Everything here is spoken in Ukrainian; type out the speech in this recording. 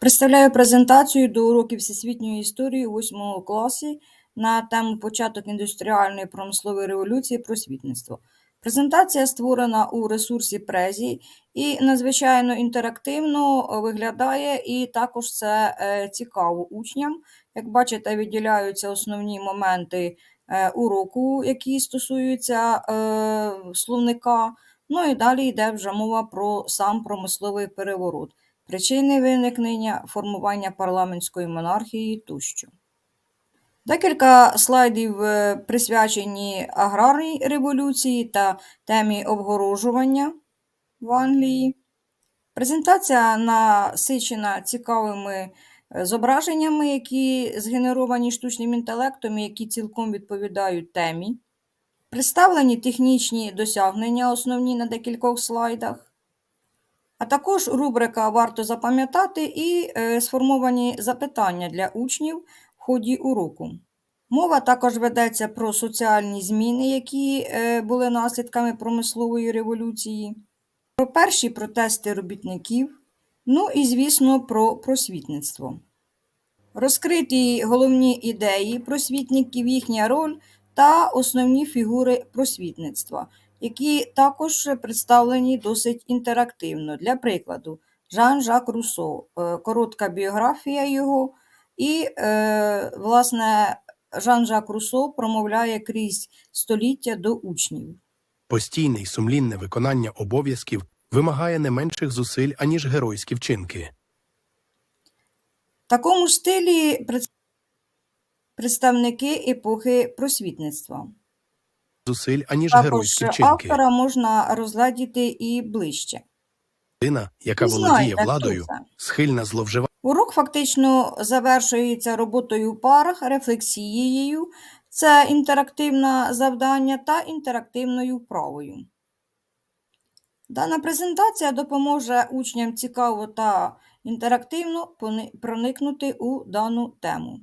Представляю презентацію до уроків всесвітньої історії у 8 класі на тему Початок індустріальної промислової революції просвітництво. Презентація створена у ресурсі Презі і надзвичайно інтерактивно виглядає, і також це е, цікаво учням. Як бачите, виділяються основні моменти е, уроку, які стосуються е, словника. Ну і далі йде вже мова про сам промисловий переворот причини виникнення, формування парламентської монархії тощо. Декілька слайдів е, присвячені аграрній революції та темі обгорожування в Англії. Презентація насичена цікавими е, зображеннями, які згенеровані штучним інтелектом які цілком відповідають темі. Представлені технічні досягнення, основні на декількох слайдах. А також рубрика Варто запам'ятати і е, сформовані запитання для учнів в ході уроку. Мова також ведеться про соціальні зміни, які е, були наслідками промислової революції, про перші протести робітників, ну і, звісно, про просвітництво. Розкриті головні ідеї просвітників, їхня роль та основні фігури просвітництва, які також представлені досить інтерактивно. Для прикладу, Жан-Жак Руссо, е, коротка біографія його, і, е, власне, Жан-Жак Руссо промовляє крізь століття до учнів. Постійне й сумлінне виконання обов'язків вимагає не менших зусиль, аніж геройські вчинки. В такому ж стилі представники епохи просвітництва. Зусиль, аніж Також геройські вчинки. автора можна розглядіти і ближче. Людина, яка Ви володіє знаєте, владою, це. схильна зловживати Урок фактично завершується роботою в парах, рефлексією, це інтерактивне завдання та інтерактивною вправою. Дана презентація допоможе учням цікаво та інтерактивно проникнути у дану тему.